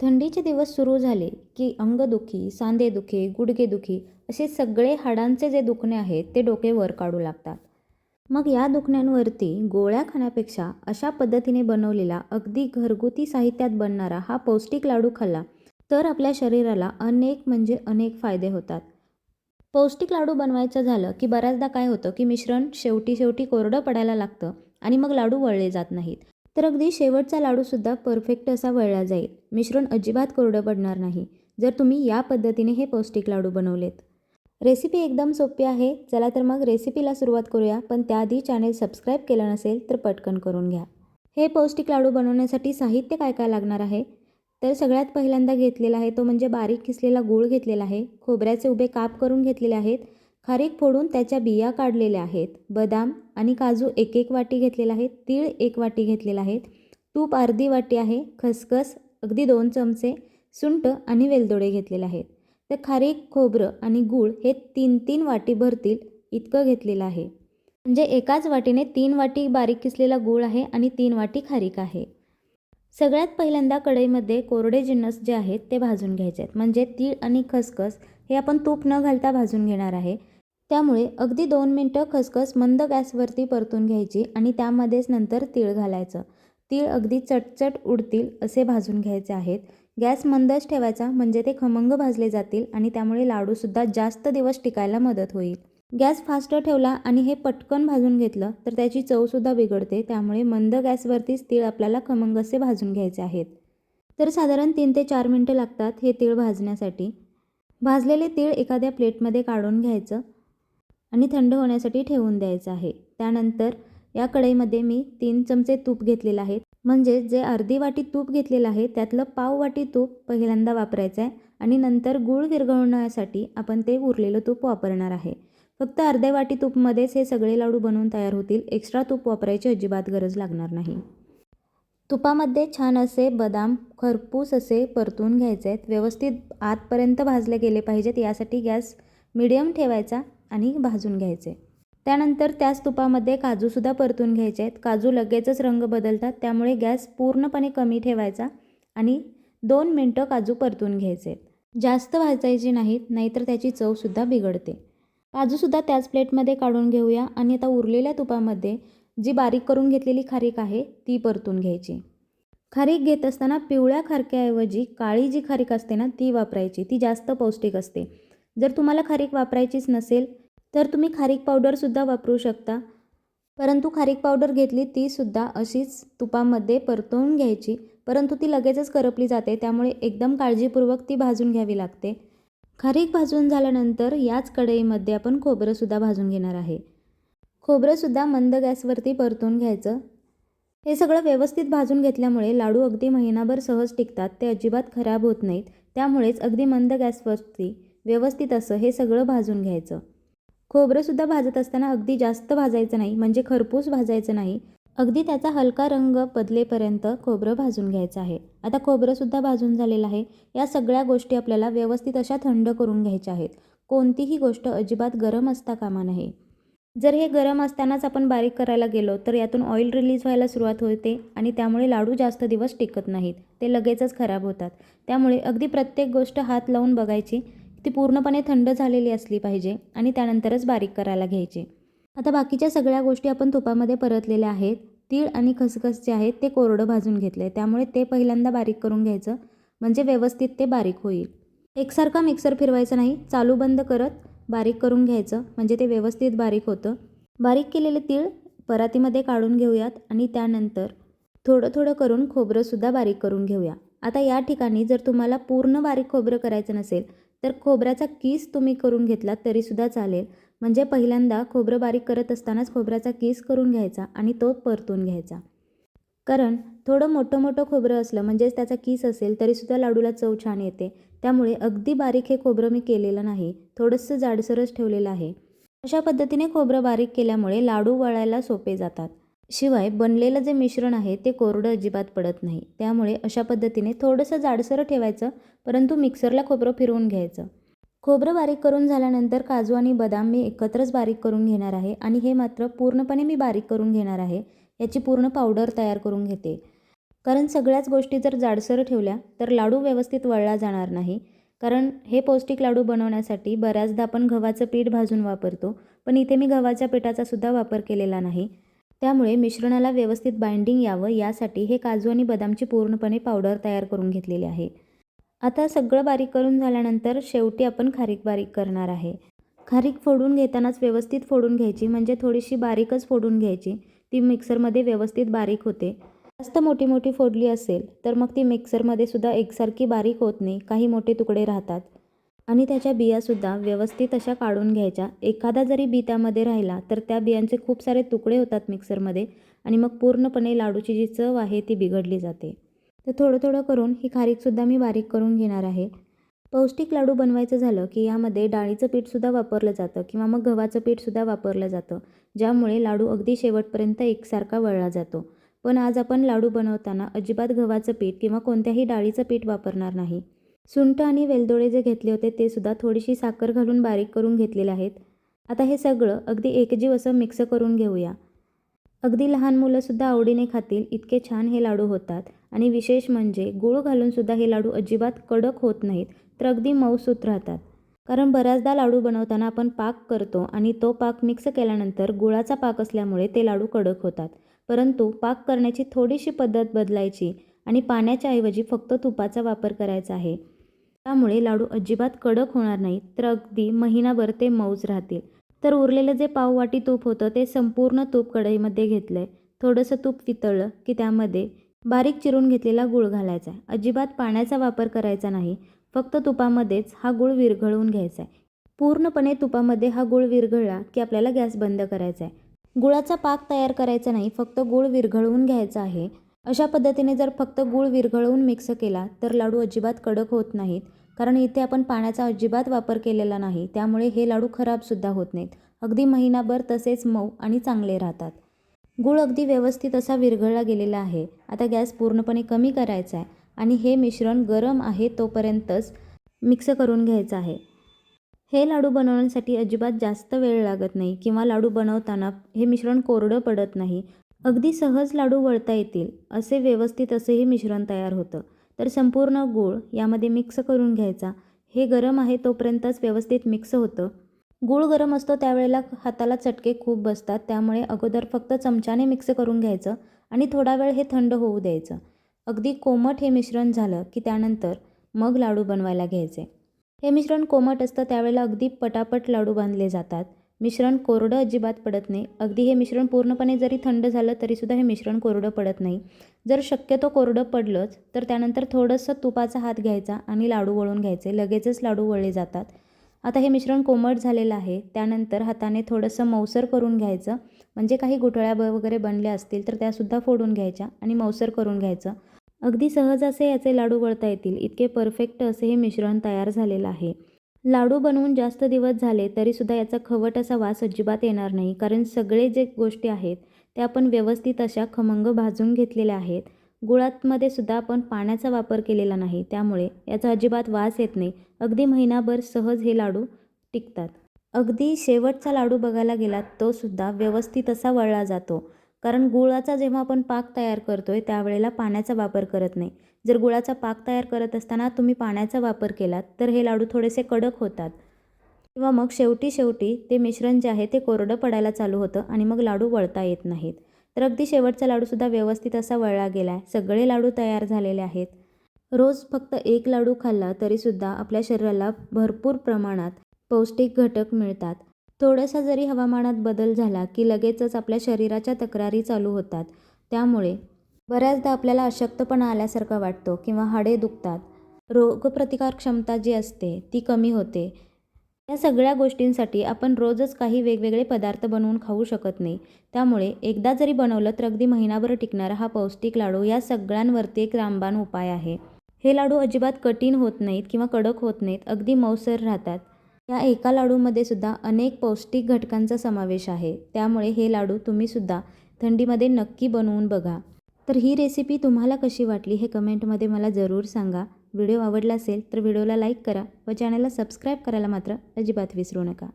थंडीचे दिवस सुरू झाले की अंगदुखी सांधेदुखी गुडघेदुखी असे सगळे हाडांचे जे दुखणे आहेत ते डोके वर काढू लागतात. मग या दुखण्यांवरती गोळ्या खाण्यापेक्षा अशा पद्धतीने बनवलेला अगदी घरगुती साहित्यात बनणारा हा पौष्टिक लाडू खाल्ला तर आपल्या शरीराला अनेक म्हणजे अनेक फायदे होतात. पौष्टिक लाडू बनवायचं झालं की बऱ्याचदा काय होतं की मिश्रण शेवटी शेवटी कोरडं पडायला लागतं आणि मग लाडू वळले जात नाहीत. तर अगदी शेवटचा लाडूसुद्धा परफेक्ट असा वळला जाईल. मिश्रण अजिबात कोरडं पडणार नाही. जर तुम्ही या पद्धतीने हे पौष्टिक लाडू बनवलेत. रेसिपी एकदम सोपी आहे. चला तर मग रेसिपीला सुरुवात करूया. पण त्याआधी चॅनेल सबस्क्राईब केलं नसेल तर पटकन करून घ्या. हे पौष्टिक लाडू बनवण्यासाठी साहित्य काय काय लागणार आहे? तर सगळ्यात पहिल्यांदा घेतलेला आहे तो म्हणजे बारीक किसलेला गूळ घेतलेला आहे. खोबऱ्याचे उभे काप करून घेतलेले आहेत. खारीक फोडून त्याच्या बिया काढलेल्या आहेत बदाम आणि काजू एक एक वाटी घेतलेला आहे तीळ एक वाटी घेतलेला आहे तूप अर्धी वाटी आहे खसखस अगदी दोन चमचे सुंट आणि वेलदोडे घेतलेले आहेत. तर खारीक खोबरं आणि गूळ हे तीन तीन वाटी भरतील इतकं घेतलेलं आहे. म्हणजे एकाच वाटीने तीन वाटी बारीक किसलेला गूळ आहे आणि तीन वाटी खारीक आहे. सगळ्यात पहिल्यांदा कढईमध्ये कोरडे जिन्नस जे आहेत ते भाजून घ्यायचे आहेत. म्हणजे तीळ आणि खसखस हे आपण तूप न घालता भाजून घेणार आहे. त्यामुळे अगदी दोन मिनटं खसखस मंद गॅसवरती परतून घ्यायची आणि त्यामध्येच नंतर तीळ घालायचं. तीळ अगदी चटचट उडतील असे भाजून घ्यायचे आहेत. गॅस मंदच ठेवायचा म्हणजे ते खमंग भाजले जातील आणि त्यामुळे लाडूसुद्धा जास्त दिवस टिकायला मदत होईल. गॅस फास्ट ठेवला आणि हे पटकन भाजून घेतलं तर त्याची चवसुद्धा बिघडते. त्यामुळे मंद गॅसवरतीच तीळ आपल्याला खमंग असे भाजून घ्यायचे आहेत. तर साधारण तीन ते चार मिनटं लागतात हे तीळ भाजण्यासाठी. भाजलेले तीळ एखाद्या प्लेटमध्ये काढून घ्यायचं. आणि थंड होण्यासाठी ठेवून द्यायचं आहे. त्यानंतर या कढईमध्ये मी तीन चमचे तूप घेतलेलं आहे म्हणजे जे अर्धी वाटी तूप घेतलेलं आहे त्यातलं पाव वाटी तूप पहिल्यांदा वापरायचं आहे आणि नंतर गूळ विरघळण्यासाठी आपण ते उरलेलं तूप वापरणार आहे. फक्त अर्ध्या वाटी तूपमध्येच हे सगळे लाडू बनवून तयार होतील. एक्स्ट्रा तूप वापरायची अजिबात गरज लागणार नाही. तुपामध्ये छान असे बदाम खरपूस असे परतून घ्यायचे आहेत. व्यवस्थित आतपर्यंत भाजले गेले पाहिजेत. यासाठी गॅस मिडियम ठेवायचा. आणि भाजून घ्यायचे. त्यानंतर त्याच तुपामध्ये काजूसुद्धा परतून घ्यायचे आहेत. काजू लगेचच रंग बदलतात त्यामुळे गॅस पूर्णपणे कमी ठेवायचा आणि दोन मिनटं काजू परतून घ्यायचे आहेत. जास्त भाजायची नाहीत नाहीतर त्याची चवसुद्धा बिघडते. काजूसुद्धा त्याच प्लेटमध्ये काढून घेऊया आणि आता उरलेल्या तुपामध्ये जी बारीक करून घेतलेली खारीक आहे ती परतून घ्यायची. खारीक घेत असताना पिवळ्या खारक्याऐवजी काळी जी खारीक असते ना ती वापरायची. ती जास्त पौष्टिक असते. जर तुम्हाला खारीक वापरायचीच नसेल तर तुम्ही खारीक पावडरसुद्धा वापरू शकता. परंतु खारीक पावडर घेतली तीसुद्धा अशीच तुपामध्ये परतवून घ्यायची. परंतु ती लगेचच करपली जाते त्यामुळे एकदम काळजीपूर्वक ती भाजून घ्यावी लागते. खारीक भाजून झाल्यानंतर याच कढईमध्ये आपण खोबरंसुद्धा भाजून घेणार आहे. खोबरंसुद्धा मंद गॅसवरती परतून घ्यायचं. हे सगळं व्यवस्थित भाजून घेतल्यामुळे लाडू अगदी महिनाभर सहज टिकतात ते अजिबात खराब होत नाहीत. त्यामुळेच अगदी मंद गॅसवरती व्यवस्थित असं हे सगळं भाजून घ्यायचं. खोबरंसुद्धा भाजत असताना अगदी जास्त भाजायचं नाही म्हणजे खरपूस भाजायचं नाही. अगदी त्याचा हलका रंग बदलेपर्यंत खोबरं भाजून घ्यायचं आहे. आता खोबरंसुद्धा भाजून झालेलं आहे. या सगळ्या गोष्टी आपल्याला व्यवस्थित अशा थंड करून घ्यायच्या आहेत. कोणतीही गोष्ट अजिबात गरम असता कामा नये. जर हे गरम असतानाच आपण बारीक करायला गेलो तर यातून ऑइल रिलीज व्हायला सुरुवात होते आणि त्यामुळे लाडू जास्त दिवस टिकत नाहीत. ते लगेचच खराब होतात. त्यामुळे अगदी प्रत्येक गोष्ट हात लावून बघायची. ती पूर्णपणे थंड झालेली असली पाहिजे आणि त्यानंतरच बारीक करायला घ्यायची. आता बाकीच्या सगळ्या गोष्टी आपण तुपामध्ये परतलेल्या आहेत. तीळ आणि खसखस जे आहेत ते कोरडं भाजून घेतलं. आहे त्यामुळे ते पहिल्यांदा बारीक करून घ्यायचं म्हणजे व्यवस्थित ते बारीक होईल. एकसारखा मिक्सर फिरवायचा नाही. चालू बंद करत बारीक करून घ्यायचं म्हणजे ते व्यवस्थित बारीक होतं. बारीक केलेले तीळ परातीमध्ये काढून घेऊयात आणि त्यानंतर थोडं थोडं करून खोबरंसुद्धा बारीक करून घेऊया. आता या ठिकाणी जर तुम्हाला पूर्ण बारीक खोबरं करायचं नसेल तर खोबऱ्याचा किस तुम्ही करून घेतलात तरीसुद्धा चालेल. म्हणजे पहिल्यांदा खोबरं बारीक करत असतानाच खोबऱ्याचा किस करून घ्यायचा आणि तो परतून घ्यायचा. कारण थोडं मोठं मोठं खोबरं असलं म्हणजेच त्याचा किस असेल तरीसुद्धा लाडूला चव छान येते. त्यामुळे अगदी बारीक हे खोबरं मी केलेलं नाही. थोडंसं जाडसरच ठेवलेलं आहे. अशा पद्धतीने खोबरं बारीक केल्यामुळे लाडू वळायला सोपे जातात. शिवाय बनलेलं जे मिश्रण आहे ते कोरडं अजिबात पडत नाही. त्यामुळे अशा पद्धतीने थोडंसं जाडसर ठेवायचं परंतु मिक्सरला खोबरं फिरवून घ्यायचं. खोबरं बारीक करून झाल्यानंतर काजू आणि बदाम मी एकत्रच बारीक करून घेणार आहे आणि हे मात्र पूर्णपणे मी बारीक करून घेणार आहे. याची पूर्ण पावडर तयार करून घेते. कारण सगळ्याच गोष्टी जर जाडसर ठेवल्या तर लाडू व्यवस्थित वळला जाणार नाही. कारण हे पौष्टिक लाडू बनवण्यासाठी बऱ्याचदा आपण गव्हाचं पीठ भाजून वापरतो पण इथे मी गव्हाच्या पिठाचा सुद्धा वापर केलेला नाही. त्यामुळे मिश्रणाला व्यवस्थित बाइंडिंग यावं यासाठी हे काजू आणि बदामची पूर्णपणे पावडर तयार करून घेतलेली आहे. आता सगळं बारीक करून झाल्यानंतर शेवटी आपण खारीक बारीक करणार आहे. खारीक फोडून घेतानाच व्यवस्थित फोडून घ्यायची म्हणजे थोडीशी बारीकच फोडून घ्यायची. ती मिक्सरमध्ये व्यवस्थित बारीक होते. जास्त मोठी मोठी फोडली असेल तर मग ती मिक्सरमध्ये सुद्धा एकसारखी बारीक होत नाही काही मोठे तुकडे राहतात. आणि त्याच्या बियासुद्धा व्यवस्थित अशा काढून घ्यायच्या. एखादा जरी बी त्यामध्ये राहिला तर त्या बियांचे खूप सारे तुकडे होतात मिक्सरमध्ये आणि मग पूर्णपणे लाडूची जी चव आहे ती बिघडली जाते. तर थोडं थोडं करून ही खारीकसुद्धा मी बारीक करून घेणार आहे. पौष्टिक लाडू बनवायचं झालं की यामध्ये डाळीचं पीठसुद्धा वापरलं जातं किंवा मग गव्हाचं पीठसुद्धा वापरलं जातं ज्यामुळे लाडू अगदी शेवटपर्यंत एकसारखा वळला जातो. पण आज आपण लाडू बनवताना अजिबात गव्हाचं पीठ किंवा कोणत्याही डाळीचं पीठ वापरणार नाही. सुंठ आणि वेलदोडे जे घेतले होते ते सुद्धा थोडीशी साखर घालून बारीक करून घेतलेले आहेत. आता हे सगळं अगदी एकजीव असं मिक्स करून घेऊया. अगदी लहान मुलंसुद्धा आवडीने खातील इतके छान हे लाडू होतात. आणि विशेष म्हणजे गूळ घालूनसुद्धा हे लाडू अजिबात कडक होत नाहीत तर अगदी मऊसूत राहतात. कारण बऱ्याचदा लाडू बनवताना आपण पाक करतो आणि तो पाक मिक्स केल्यानंतर गुळाचा पाक असल्यामुळे ते लाडू कडक होतात. परंतु पाक करण्याची थोडीशी पद्धत बदलायची आणि पाण्याच्या ऐवजी फक्त तुपाचा वापर करायचा आहे. त्यामुळे लाडू अजिबात कडक होणार नाहीत. तर अगदी महिनाभर ते मऊज राहतील. तर उरलेलं जे पाववाटी तूप होतं ते संपूर्ण तूप कढईमध्ये घेतलं आहे थोडंसं तूप वितळलं की त्यामध्ये बारीक चिरून घेतलेला गूळ घालायचा आहे. अजिबात पाण्याचा वापर करायचा नाही. फक्त तुपामध्येच हा गूळ विरघळवून घ्यायचा आहे. पूर्णपणे तुपामध्ये हा गूळ विरघळला की आपल्याला गॅस बंद करायचा आहे. गुळाचा पाक तयार करायचा नाही फक्त गूळ विरघळवून घ्यायचा आहे. अशा पद्धतीने जर फक्त गूळ विरघळवून मिक्स केला तर लाडू अजिबात कडक होत नाहीत. कारण इथे आपण पाण्याचा अजिबात वापर केलेला नाही त्यामुळे हे लाडू खराबसुद्धा होत नाहीत. अगदी महिनाभर तसेच मऊ आणि चांगले राहतात. गूळ अगदी व्यवस्थित असा विरघळला गेलेला आहे. आता गॅस पूर्णपणे कमी करायचा आहे आणि हे मिश्रण गरम आहे तोपर्यंतच मिक्स करून घ्यायचं आहे. हे लाडू बनवण्यासाठी अजिबात जास्त वेळ लागत नाही किंवा लाडू बनवताना हे मिश्रण कोरडं पडत नाही. अगदी सहज लाडू वळता येतील असे व्यवस्थित असे हे मिश्रण तयार होतं. तर संपूर्ण गूळ यामध्ये मिक्स करून घ्यायचा. हे गरम आहे तोपर्यंतच व्यवस्थित मिक्स होतं. गूळ गरम असतो त्यावेळेला हाताला चटके खूप बसतात त्यामुळे अगोदर फक्त चमच्याने मिक्स करून घ्यायचं आणि थोडा वेळ हे थंड होऊ द्यायचं. अगदी कोमट हे मिश्रण झालं की त्यानंतर मग लाडू बनवायला घ्यायचे. हे मिश्रण कोमट असतं त्यावेळेला अगदी पटापट लाडू बांधले जातात. मिश्रण कोरडं अजिबात पडत नाही. अगदी हे मिश्रण पूर्णपणे जरी थंड झालं तरीसुद्धा हे मिश्रण कोरडं पडत नाही. जर शक्यतो कोरडं पडलंच तर त्यानंतर थोडंसं तुपाचा हात घ्यायचा आणि लाडू वळून घ्यायचे. लगेचच लाडू वळले जातात. आता हे मिश्रण कोमट झालेलं आहे. त्यानंतर हाताने थोडंसं मौसर करून घ्यायचं. म्हणजे काही गुठळ्या ब वगैरे बनल्या असतील तर त्यासुद्धा फोडून घ्यायच्या आणि मौसर करून घ्यायचं. अगदी सहज असे याचे लाडू वळता येतील. इतके परफेक्ट असे हे मिश्रण तयार झालेलं आहे. लाडू बनवून जास्त दिवस झाले तरीसुद्धा याचा खवट असा वास अजिबात येणार नाही. कारण सगळे जे गोष्टी आहेत त्या आपण व्यवस्थित अशा खमंग भाजून घेतलेल्या आहेत. गुळातमध्ये सुद्धा आपण पाण्याचा वापर केलेला नाही. त्यामुळे याचा अजिबात वास येत नाही. अगदी महिनाभर सहज हे लाडू टिकतात. अगदी शेवटचा लाडू बघायला गेलात तो सुद्धा व्यवस्थित असा वळला जातो. कारण गुळाचा जेव्हा आपण पाक तयार करतो आहे त्यावेळेला पाण्याचा वापर करत नाही. जर गुळाचा पाक तयार करत असताना तुम्ही पाण्याचा वापर केलात तर हे लाडू थोडेसे कडक होतात. किंवा मग शेवटी शेवटी ते मिश्रण जे आहे ते कोरडं पडायला चालू होतं आणि मग लाडू वळता येत नाहीत. तर अगदी शेवटचा लाडूसुद्धा व्यवस्थित असा वळला गेला आहे सगळे लाडू तयार झालेले आहेत. रोज फक्त एक लाडू खाल्ला तरीसुद्धा आपल्या शरीराला भरपूर प्रमाणात पौष्टिक घटक मिळतात. थोडासा जरी हवामानात बदल झाला की लगेचच आपल्या शरीराच्या तक्रारी चालू होतात. त्यामुळे बऱ्याचदा आपल्याला अशक्तपणा आल्यासारखा वाटतो किंवा हाडे दुखतात. रोगप्रतिकार क्षमता जी असते ती कमी होते. या सगळ्या गोष्टींसाठी आपण रोजच काही वेगवेगळे पदार्थ बनवून खाऊ शकत नाही. त्यामुळे एकदा जरी बनवलं तर अगदी महिनाभर टिकणारा हा पौष्टिक लाडू या सगळ्यांवरती एक रामबाण उपाय आहे. हे लाडू अजिबात कठीण होत नाहीत किंवा कडक होत नाहीत अगदी मौसर राहतात. या एका लाडूमध्ये सुद्धा अनेक पौष्टिक घटकांचा समावेश आहे. त्यामुळे हे लाडू तुम्हीसुद्धा थंडीमध्ये नक्की बनवून बघा. तर ही रेसिपी तुम्हाला कशी वाटली हे कमेंटमध्ये मला जरूर सांगा. व्हिडिओ आवडला असेल तर व्हिडिओला लाईक करा व चॅनलला सबस्क्राईब करायला मात्र अजिबात विसरू नका.